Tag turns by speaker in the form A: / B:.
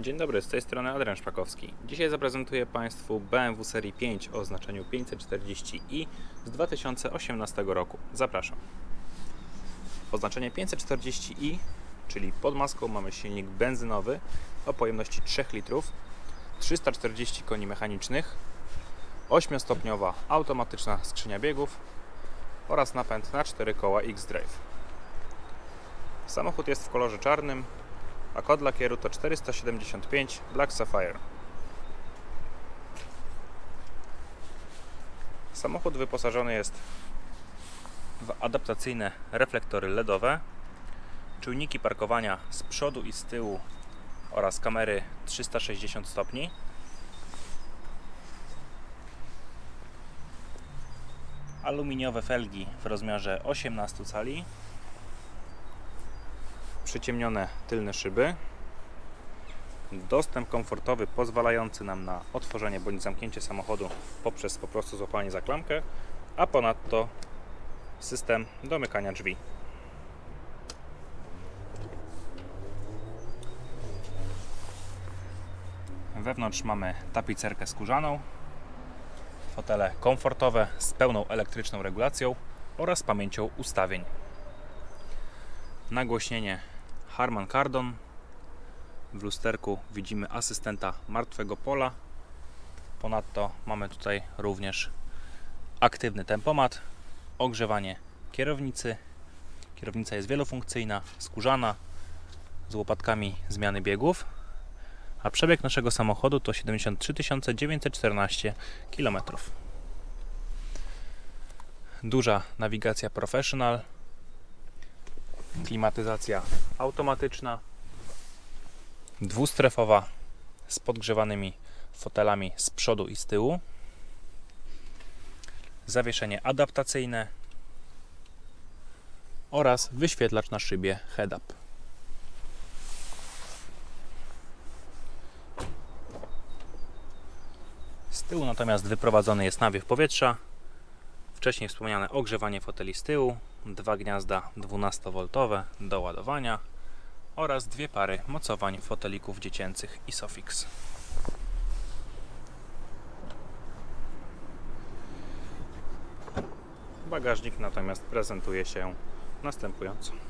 A: Dzień dobry, z tej strony Adrian Szpakowski. Dzisiaj zaprezentuję Państwu BMW serii 5 o oznaczeniu 540i z 2018 roku. Zapraszam. Oznaczenie 540i, czyli pod maską mamy silnik benzynowy o pojemności 3 litrów, 340 koni mechanicznych, 8-stopniowa automatyczna skrzynia biegów oraz napęd na 4 koła X-Drive. Samochód jest w kolorze czarnym, a kod lakieru to 475 Black Sapphire. Samochód wyposażony jest w adaptacyjne reflektory LEDowe, czujniki parkowania z przodu i z tyłu oraz kamery 360 stopni. Aluminiowe felgi w rozmiarze 18 cali przyciemnione tylne szyby, dostęp komfortowy pozwalający nam na otworzenie bądź zamknięcie samochodu poprzez po prostu złapanie za klamkę, a ponadto system domykania drzwi. Wewnątrz mamy tapicerkę skórzaną, fotele komfortowe z pełną elektryczną regulacją oraz pamięcią ustawień nagłośnienie Harman Kardon. W lusterku widzimy asystenta martwego pola. Ponadto mamy tutaj również aktywny tempomat, ogrzewanie kierownicy. Kierownica jest wielofunkcyjna, skórzana, z łopatkami zmiany biegów. A przebieg naszego samochodu to 73 914 km. Duża nawigacja professional, klimatyzacja automatyczna, dwustrefowa z podgrzewanymi fotelami z przodu i z tyłu, zawieszenie adaptacyjne oraz wyświetlacz na szybie head-up. Z tyłu natomiast wyprowadzony jest nawiew powietrza, wcześniej wspomniane ogrzewanie foteli z tyłu, dwa gniazda 12V do ładowania oraz dwie pary mocowań fotelików dziecięcych Isofix. Bagażnik natomiast prezentuje się następująco.